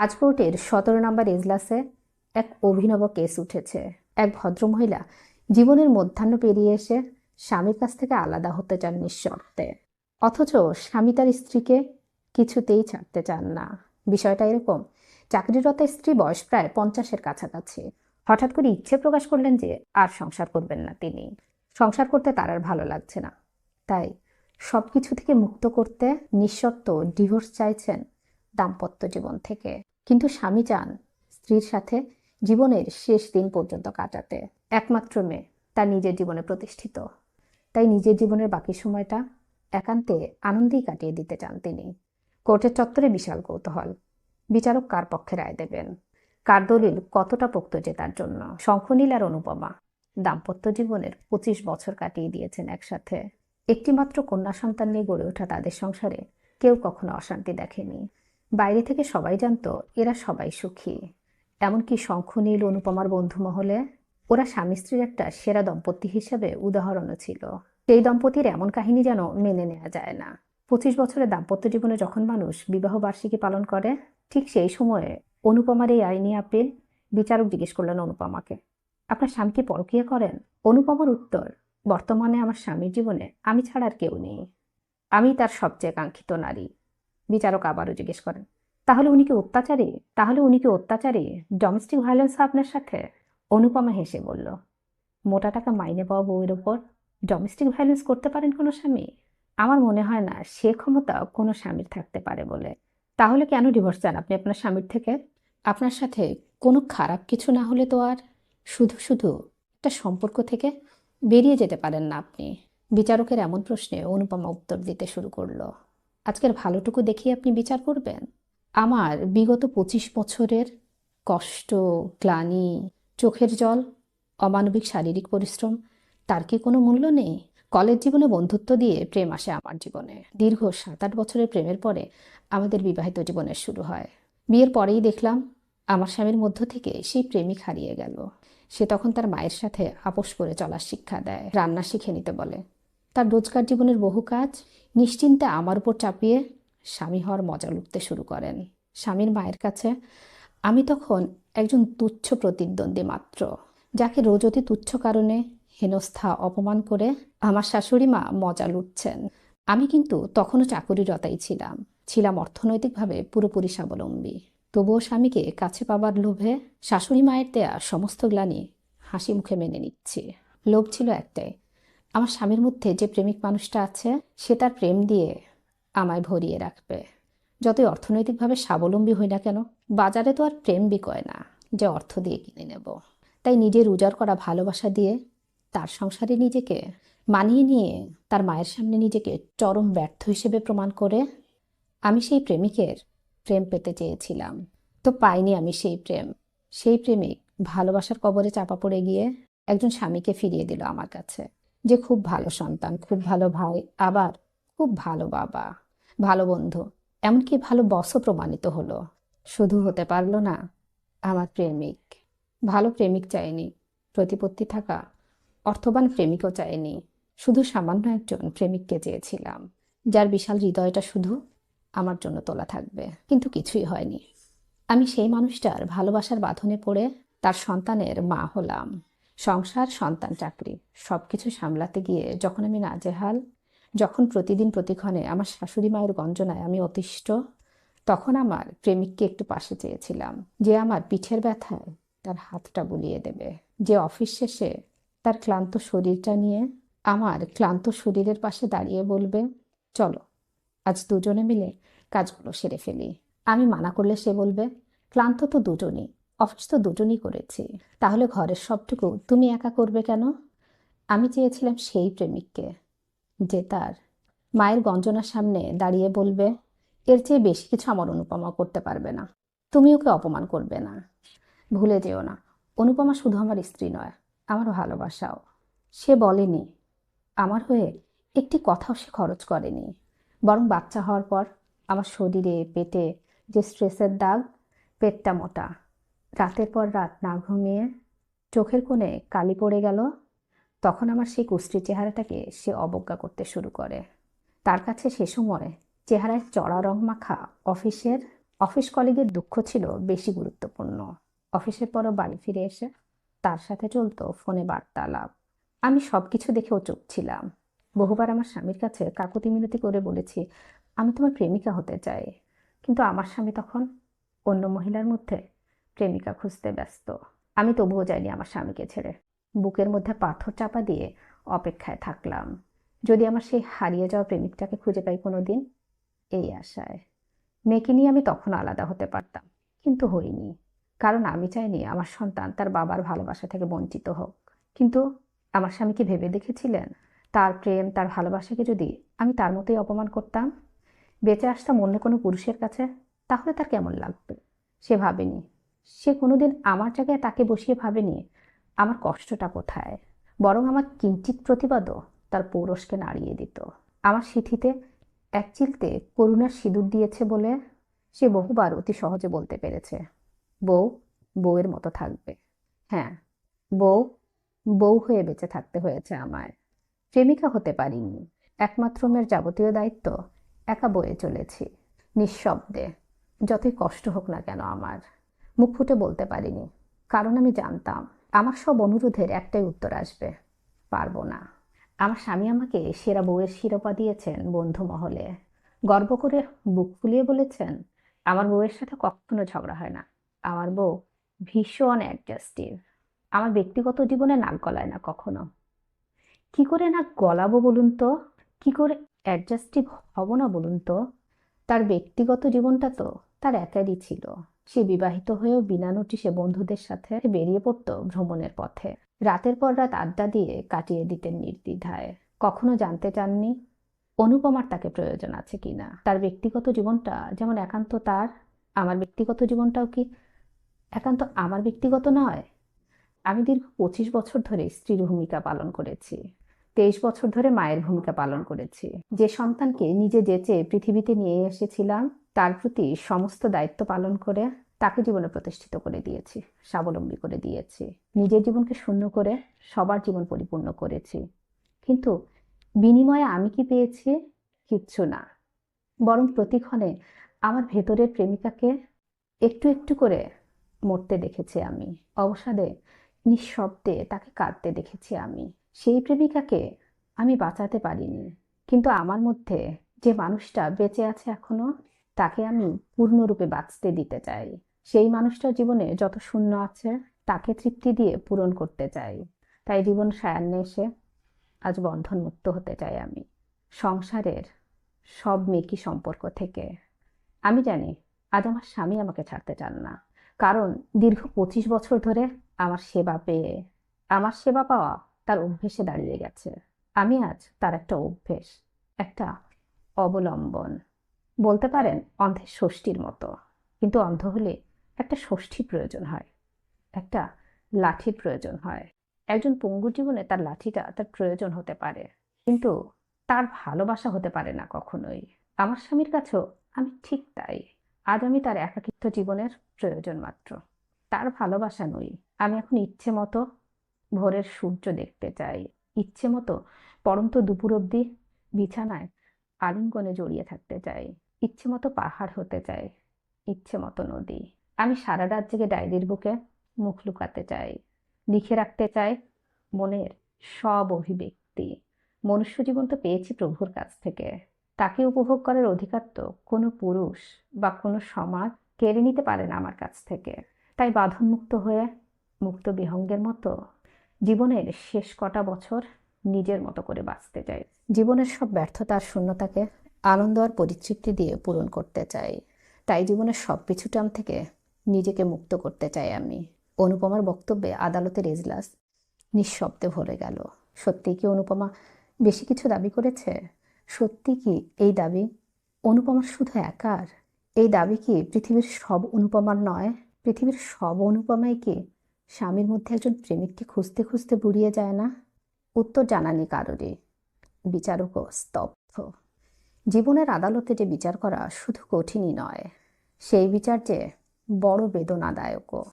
আজ কোর্টের সতেরো নম্বর এজলাসে এক অভিনব কেস উঠেছে। এক ভদ্রমহিলা জীবনের মধ্যাহ্ন পেরিয়ে এসে স্বামীর কাছ থেকে আলাদা হতে চান নিঃশর্তে। অথচ স্বামী তার স্ত্রীকে কিছুতেই ছাড়তে চান না। বিষয়টা এরকম, চাকরিরত স্ত্রী বয়স প্রায় পঞ্চাশের কাছাকাছি। হঠাৎ করে ইচ্ছে প্রকাশ করলেন যে আর সংসার করবেন না তিনি। সংসার করতে তার আর ভালো লাগছে না। তাই সব কিছু থেকে মুক্ত করতে নিঃশর্ত ডিভোর্স চাইছেন দাম্পত্য জীবন থেকে। কিন্তু স্বামী চান স্ত্রীর সাথে জীবনের শেষ দিন পর্যন্ত কাটাতে। একমাত্র মেয়ে, তার নিজের জীবনে প্রতিষ্ঠিত। তাই নিজের জীবনের বাকি সময়টা একান্তে আনন্দেই কাটিয়ে দিতে চান তিনি। কোর্টের চত্বরে বিশাল কৌতূহল। বিচারক কার পক্ষে রায় দেবেন? কার দলিল কতটা পোক্ত যে তার জন্য? শঙ্খনীল আর অনুপমা। দাম্পত্য জীবনের পঁচিশ বছর কাটিয়ে দিয়েছেন একসাথে। একটিমাত্র কন্যা সন্তান নিয়ে গড়ে ওঠা তাদের সংসারে কেউ কখনো অশান্তি দেখেনি। বাইরে থেকে সবাই জানত, এরা সবাই সুখী। এমনকি শঙ্খনীল অনুপমার বন্ধু মহলে ওরা স্বামী স্ত্রীর একটা সেরা দম্পতি হিসেবে উদাহরণও ছিল। সেই দম্পতির এমন কাহিনী যেন মেনে নেওয়া যায় না। পঁচিশ বছরের দাম্পত্য জীবনে যখন মানুষ বিবাহ বার্ষিকী পালন করে, ঠিক সেই সময়ে অনুপমার এই আইনি আপিল বিচারক জিজ্ঞেস করলেন অনুপমাকে, আপনার স্বামীকে পরকীয়া করেন? অনুপমার উত্তর, বর্তমানে আমার স্বামীর জীবনে আমি ছাড়া আর কেউ নেই। আমি তার সবচেয়ে কাঙ্ক্ষিত নারী। বিচারক আবারও জিজ্ঞেস করেন, তাহলে উনি কি অত্যাচারী? তাহলে উনি কি অত্যাচারী? ডোমেস্টিক ভায়োলেন্স আপনার সাথে? অনুপমা হেসে বলল, মোটা টাকা মাইনে পাওয়া বউয়ের ওপর ডোমেস্টিক ভায়োলেন্স করতে পারেন কোনো স্বামী? আমার মনে হয় না সে ক্ষমতা কোনো স্বামীর থাকতে পারে বলে। তাহলে কেন ডিভোর্স চান আপনি আপনার স্বামীর থেকে? আপনার সাথে কোনো খারাপ কিছু না হলে তো আর শুধু শুধু একটা সম্পর্ক থেকে বেরিয়ে যেতে পারেন না আপনি। বিচারকের এমন প্রশ্নে অনুপমা উত্তর দিতে শুরু করল। আজকের ভালোটুকু দেখিয়ে আপনি বিচার করবেন? আমার বিগত পঁচিশ বছরের কষ্ট, গ্লানি, চোখের জল, অমানবিক শারীরিক পরিশ্রম, তার কি কোনো মূল্য নেই? কলেজ জীবনে বন্ধুত্ব দিয়ে প্রেম আসে আমার জীবনে। দীর্ঘ সাত আট বছরের প্রেমের পরে আমাদের বিবাহিত জীবনের শুরু হয়। বিয়ের পরেই দেখলাম আমার স্বামীর মধ্য থেকে সেই প্রেমিক হারিয়ে গেল। সে তখন তার মায়ের সাথে আপোষ করে চলার শিক্ষা দেয়। রান্না শিখে নিতে বলে। তার রোজগার জীবনের বহু কাজ নিশ্চিন্তে আমার উপর চাপিয়ে স্বামী হওয়ার মজা লুটতে শুরু করেন। স্বামীর মায়ের কাছে আমি তখন একজন তুচ্ছ প্রতিদ্বন্দ্বী মাত্র, যাকে রোজ অতি তুচ্ছ কারণে হেনস্থা, অপমান করে আমার শাশুড়ি মা মজা লুটছেন। আমি কিন্তু তখনও চাকুরিরতাই ছিলাম ছিলাম অর্থনৈতিকভাবে পুরোপুরি স্বাবলম্বী। তবুও স্বামীকে কাছে পাবার লোভে শাশুড়ি মায়ের দেয়া সমস্ত গ্লানি হাসি মুখে মেনে নিচ্ছি। লোভ ছিল একটাই আমার স্বামীর মধ্যে যে প্রেমিক মানুষটা আছে, সে তার প্রেম দিয়ে আমায় ভরিয়ে রাখবে। যতই অর্থনৈতিকভাবে স্বাবলম্বী হই না কেন, বাজারে তো আর প্রেম বিকয় না, যে অর্থ দিয়ে কিনে নেব। তাই নিজের উজাড় করা ভালোবাসা দিয়ে তার সংসারে নিজেকে মানিয়ে নিয়ে, তার মায়ের সামনে নিজেকে চরম ব্যর্থ হিসেবে প্রমাণ করে আমি সেই প্রেমিকের প্রেম পেতে চেয়েছিলাম। তো পাইনি আমি সেই প্রেম। সেই প্রেমিক ভালোবাসার কবরে চাপা পড়ে গিয়ে একজন স্বামীকে ফিরিয়ে দিল আমার কাছে। যে খুব ভালো সন্তান, খুব ভালো ভাই, আবার খুব ভালো বাবা, ভালো বন্ধু, এমনকি ভালো বসও প্রমাণিত হলো। শুধু হতে পারল না, আমার প্রেমিক। ভালো প্রেমিক চাইনি প্রতিপত্তি থাকা অর্থবান প্রেমিকও চায়নি। শুধু সামান্য একজন প্রেমিককে চেয়েছিলাম, যার বিশাল হৃদয়টা শুধু আমার জন্য তোলা থাকবে, কিন্তু কিছুই হয়নি। আমি সেই মানুষটার ভালোবাসার বাঁধনে পড়ে তার সন্তানের মা হলাম। সংসার, সন্তান, চাকরি সব কিছু সামলাতে গিয়ে যখন আমি নাজেহাল, যখন প্রতিদিন প্রতিক্ষণে আমার শাশুড়ি মায়ের গঞ্জনায় আমি অতিষ্ঠ, তখন আমার প্রেমিককে একটু পাশে চেয়েছিলাম। যে আমার পিঠের ব্যথায় তার হাতটা বুলিয়ে দেবে। যে অফিস শেষে তার ক্লান্ত শরীরটা নিয়ে আমার ক্লান্ত শরীরের পাশে দাঁড়িয়ে বলবে, চলো, আজ দুজনে মিলে কাজগুলো সেরে ফেলি। আমি মানা করলে সে বলবে, ক্লান্ত তো দুজনই। অফিস তো দুজনই করেছি। তাহলে ঘরের সবটুকু তুমি একা করবে কেন? আমি চেয়েছিলাম সেই প্রেমিককে, যে তার মায়ের গঞ্জনার সামনে দাঁড়িয়ে বলবে, এর চেয়ে বেশি কিছু আমার অনুপমা করতে পারবে না। তুমি ওকে অপমান করবে না। ভুলে যেও না। অনুপমা শুধু আমার স্ত্রী নয়, আমার ভালোবাসাও। সে বলেনি, আমার হয়ে একটি কথাও সে খরচ করেনি। বরং বাচ্চা হওয়ার পর আমার শরীরে, পেটে যে স্ট্রেসের দাগ, পেটটা মোটা। রাতের পর রাত না ঘুমিয়ে চোখের কোণে কালি পড়ে গেল, তখন আমার সেই কুষ্টি চেহারাটাকে সে অবজ্ঞা করতে শুরু করে। তার কাছে সে সময় চেহারায় চড়া রং মাখা অফিসের, অফিস কলিগের দুঃখ ছিল বেশি গুরুত্বপূর্ণ। অফিসের পরও বাড়ি ফিরে এসে তার সাথে চলতো ফোনে বার্তালাপ। আমি সব কিছু দেখেও চুপ ছিলাম। বহুবার আমার স্বামীর কাছে কাকুতি মিনতি করে বলেছি, আমি তোমার প্রেমিকা হতে চাই। কিন্তু আমার স্বামী তখন অন্য মহিলার মধ্যে প্রেমিকা খুঁজতে ব্যস্ত। আমি তবুও যাইনি আমার স্বামীকে ছেড়ে। বুকের মধ্যে পাথর চাপা দিয়ে অপেক্ষায় থাকলাম। যদি আমার সেই হারিয়ে যাওয়া প্রেমিকটাকে খুঁজে পাই কোনো দিন এই আশায়। মেয়েকে নিয়ে আমি তখন আলাদা হতে পারতাম, কিন্তু হইনি। কারণ আমি চাইনি আমার সন্তান তার বাবার ভালোবাসা থেকে বঞ্চিত হোক। কিন্তু আমার স্বামী কি ভেবে দেখেছিলেন? তার প্রেম, তার ভালোবাসাকে যদি আমি তার মতোই অপমান করতাম? বেঁচে আসতাম অন্য কোনো পুরুষের কাছে? তাহলে তার কেমন লাগবে? সে ভাবেনি। সে কোনোদিন আমার জায়গায় তাকে বসিয়ে ভাবেনি, আমার কষ্টটা কোথায়? বরং আমার কিঞ্চিত প্রতিবাদও তার পৌরসকে নাড়িয়ে দিত। আমার সিথিতে এক চিলতে করুণার সিঁদুর দিয়েছে বলে সে বহুবার অতি সহজে বলতে পেরেছে। বউ, বউয়ের মতো থাকবে। হ্যাঁ বউ বউ হয়ে বেঁচে থাকতে হয়েছে আমায়। প্রেমিকা হতে পারিনি। একমাত্র মেয়ের যাবতীয় দায়িত্ব, একা বয়ে চলেছি। নিঃশব্দে, যতই কষ্ট হোক না কেন আমার। মুখ ফুটে বলতে পারিনি। কারণ আমি জানতাম, আমার সব অনুরোধের একটাই উত্তর আসবে। পারব না। আমার স্বামী আমাকে সেরা বউয়ের শিরোপা দিয়েছেন বন্ধু মহলে। গর্ব করে বুক ফুলিয়ে বলেছেন, আমার বউয়ের সাথে কখনো ঝগড়া হয় না। আমার বউ ভীষণ অ্যাডজাস্টিভ আমার ব্যক্তিগত জীবনে নাক গলায় না কখনো। কি করে না গলাবো বলুন তো? কি করে অ্যাডজাস্টিভ হব না বলুন তো? তার ব্যক্তিগত জীবনটা তো তার একারই ছিল। সে বিবাহিত হয়েও বিনা নোটিশে বন্ধুদের সাথে বেরিয়ে পড়তো ভ্রমণের পথে। রাতের পর রাত আড্ডা দিয়ে কাটিয়ে দিতেন নির্দ্বিধায়। কখনো জানতে চাননি অনুপমার তাকে প্রয়োজন আছে কিনা তার ব্যক্তিগত জীবনটা যেমন একান্ত তার, আমার ব্যক্তিগত জীবনটাও কি একান্ত আমার ব্যক্তিগত নয়? আমি দীর্ঘ পঁচিশ বছর ধরে স্ত্রীর ভূমিকা পালন করেছি, তেইশ বছর ধরে মায়ের ভূমিকা পালন করেছি। যে সন্তানকে নিজে যেচে পৃথিবীতে নিয়ে এসেছিলাম তার প্রতি সমস্ত দায়িত্ব পালন করে তাকে জীবনে প্রতিষ্ঠিত করে দিয়েছি, স্বাবলম্বী করে দিয়েছি। নিজের জীবনকে শূন্য করে সবার জীবন পরিপূর্ণ করেছি। কিন্তু বিনিময়ে আমি কি পেয়েছি? কিচ্ছু না। বরং প্রতিক্ষণে আমার ভেতরের প্রেমিকাকে একটু একটু করে মরতে দেখেছি আমি। অবসাদে নিঃশব্দে তাকে কাঁদতে দেখেছি আমি। সেই প্রেমিকাকে আমি বাঁচাতে পারিনি। কিন্তু আমার মধ্যে যে মানুষটা বেঁচে আছে এখনও তাকে আমি পূর্ণরূপে বাঁচতে দিতে চাই। সেই মানুষটার জীবনে যত শূন্য আছে, তাকে তৃপ্তি দিয়ে পূরণ করতে চাই। তাই জীবন সায়ান্নে এসে আজ বন্ধনমুক্ত হতে চাই আমি। সংসারের সব মেকি সম্পর্ক থেকে। আমি জানি, আজ আমার স্বামী আমাকে ছাড়তে চান না। কারণ দীর্ঘ পঁচিশ বছর ধরে আমার সেবা পেয়ে, আমার সেবা পাওয়া তার অভ্যেসে দাঁড়িয়ে গেছে। আমি আজ তার একটা অভ্যেস, একটা অবলম্বন। বলতে পারেন অন্ধের ষষ্ঠীর মতো। কিন্তু অন্ধ হলে একটা ষষ্ঠী প্রয়োজন হয়, একটা লাঠির প্রয়োজন হয়। একজন পঙ্গু জীবনে তার লাঠিটা তার প্রয়োজন হতে পারে, কিন্তু তার ভালোবাসা হতে পারে না কখনোই। আমার স্বামীর কাছেও আমি ঠিক তাই। আজ আমি তার একাকিত্ব জীবনের প্রয়োজন মাত্র। তার ভালোবাসা নই। আমি এখন ইচ্ছে মতো ভোরের সূর্য দেখতে চাই। ইচ্ছে মতো পরন্ত দুপুর অবধি বিছানায় আলিঙ্গনে জড়িয়ে থাকতে চাই। ইচ্ছে মতো পাহাড় হতে চাই ইচ্ছে মতো নদী। আমি সারা রাত জেগে ডায়েরির বুকে মুখ লুকাতে চাই, লিখে রাখতে চাই মনের সব অভিব্যক্তি। মনুষ্য জীবন তো পেয়েছি প্রভুর কাছ থেকে। তাকে উপভোগ করার অধিকার তো কোনো পুরুষ বা কোনো সমাজ কেড়ে নিতে পারে না আমার কাছ থেকে। তাই বাঁধনমুক্ত হয়ে মুক্ত বিহঙ্গের মতো জীবনের শেষ কটা বছর নিজের মতো করে বাঁচতে চাই। জীবনের সব ব্যর্থতার শূন্যতাকে আনন্দ আর পরিতৃপ্তি দিয়ে পূরণ করতে চাই। তাই জীবনের সব পিছুটাম থেকে নিজেকে মুক্ত করতে চাই আমি। অনুপমার বক্তব্যে আদালতের এজলাস নিঃশব্দে ভরে গেল। সত্যি কি অনুপমা বেশি কিছু দাবি করেছে? সত্যি কি এই দাবি অনুপমার শুধু একার? এই দাবি কি পৃথিবীর সব অনুপমার নয়? পৃথিবীর সব অনুপমাই কি স্বামীর মধ্যে একজন প্রেমিককে খুঁজতে খুঁজতে বুড়িয়ে যায় না? উত্তর জানানি কারোরই। বিচারকও স্তব্ধ। জীবনের আদালতে যে বিচার করা শুধু কঠিনই নয় সেই বিচার যে বড় বেদনাদায়কও।